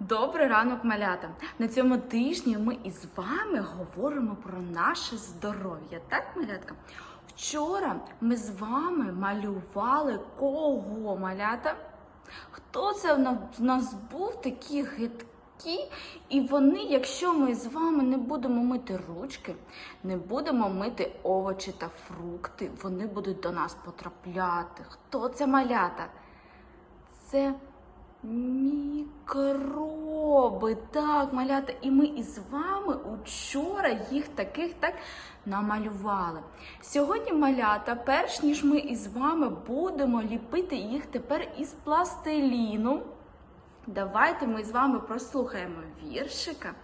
Добрий ранок, малята! На цьому тижні ми із вами говоримо про наше здоров'я. Так, малятка? Вчора ми з вами малювали кого, малята? Хто це в нас був такі гидкі? І вони, якщо ми з вами не будемо мити ручки, не будемо мити овочі та фрукти, вони будуть до нас потрапляти. Хто це малята? Це мікроби. Так, малята. І ми із вами учора їх таких так намалювали. Сьогодні малята, перш ніж ми із вами будемо ліпити їх тепер із пластиліну. Давайте ми з вами прослухаємо віршика,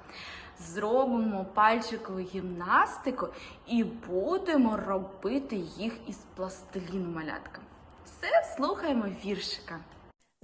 зробимо пальчикову гімнастику і будемо робити їх із пластиліну, малятка. Все, слухаємо віршика.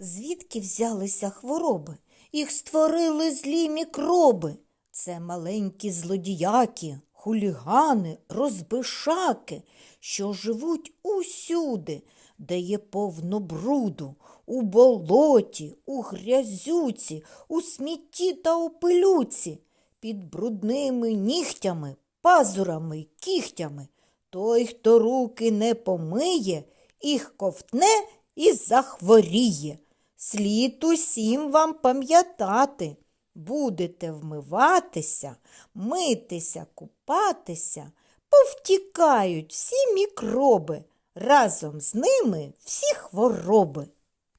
Звідки взялися хвороби? Їх створили злі мікроби. Це маленькі злодіяки, хулігани, розбишаки, що живуть усюди, де є повно бруду, у болоті, у грязюці, у смітті та у пилюці, під брудними нігтями, пазурами кігтями. Той, хто руки не помиє, їх ковтне і захворіє. Слід усім вам пам'ятати. Будете вмиватися, митися, купатися, повтікають всі мікроби, разом з ними всі хвороби.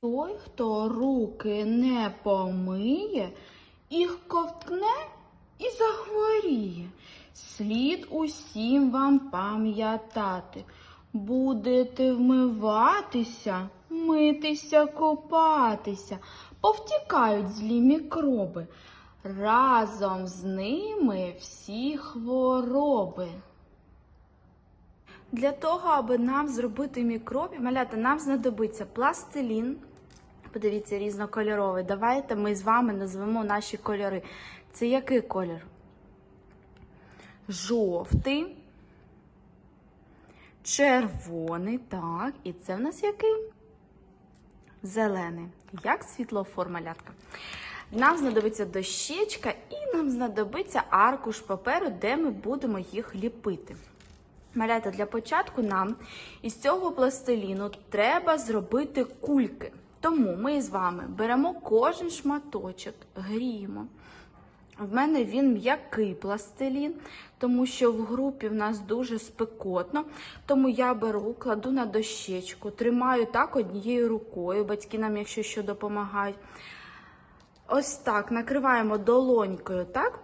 Той, хто руки не помиє, їх ковтне і захворіє. Слід усім вам пам'ятати. Будете вмиватися, митися, купатися, повтікають злі мікроби. Разом з ними всі хвороби. Для того, аби нам зробити мікробів, малята, нам знадобиться пластилін. Подивіться, різнокольоровий. Давайте ми з вами назвемо наші кольори. Це який колір? Жовтий, червоний, так. І це в нас який? Зелений. Як світлофор, малятка. Нам знадобиться дощечка і нам знадобиться аркуш паперу, де ми будемо їх ліпити. Малята, для початку нам із цього пластиліну треба зробити кульки. Тому ми з вами беремо кожен шматочок, гріємо. В мене він м'який пластилін, тому що в групі в нас дуже спекотно. Тому я беру, кладу на дощечку, тримаю так однією рукою. Батьки нам, якщо що, допомагають. Ось так накриваємо долонькою, так,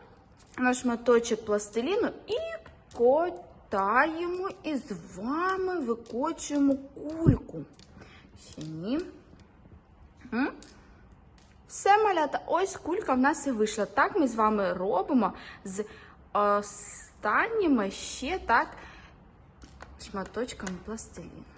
на шматочок пластиліну і котаємо і з вами викочуємо кульку. Ще. Все, малята, ось кулька в нас і вийшла. Так ми з вами робимо з останніми ще так шматочками пластиліну.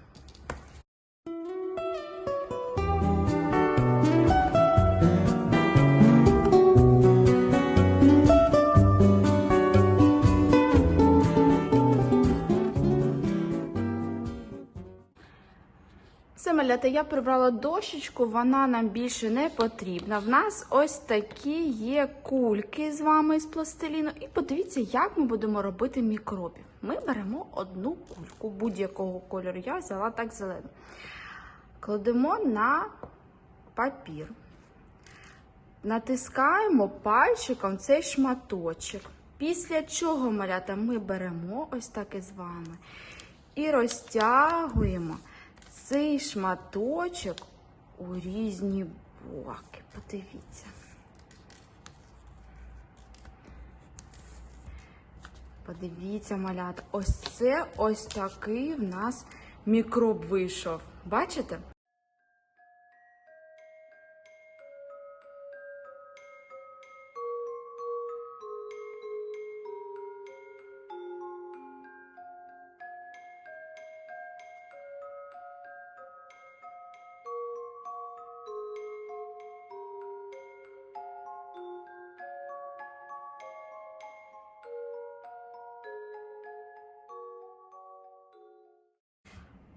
Малята, я прибрала дощечку, вона нам більше не потрібна. В нас ось такі є кульки з вами з пластиліну. І подивіться, як ми будемо робити мікробів. Ми беремо одну кульку будь-якого кольору. Я взяла так зелену. Кладемо на папір. Натискаємо пальчиком цей шматочок. Після чого, малята, ми беремо ось так і з вами і розтягуємо цей шматочок у різні боки. Подивіться. Подивіться, малята, ось це ось такий в нас мікроб вийшов. Бачите?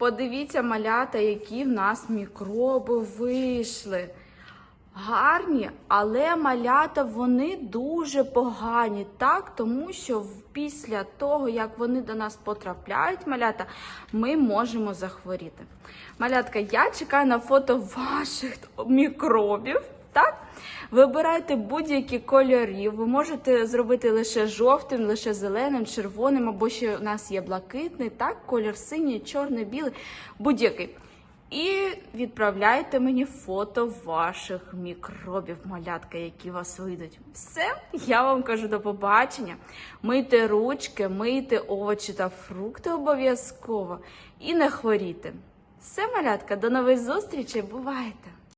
Подивіться, малята, які в нас мікроби вийшли. гарні, але малята вони дуже погані, так? Тому що після того, як вони до нас потрапляють, малята, ми можемо захворіти. Малятка, я чекаю на фото ваших мікробів. Так? Вибирайте будь-які кольори. Ви можете зробити лише жовтим, лише зеленим, червоним, або ще у нас є блакитний, так, колір синій, чорний, білий, будь-який. І відправляйте мені фото ваших мікробів, малятка, які вас вийдуть. Все, я вам кажу до побачення. Мийте ручки, мийте овочі та фрукти обов'язково і не хворійте. Все, малятка, до нових зустрічей, бувайте!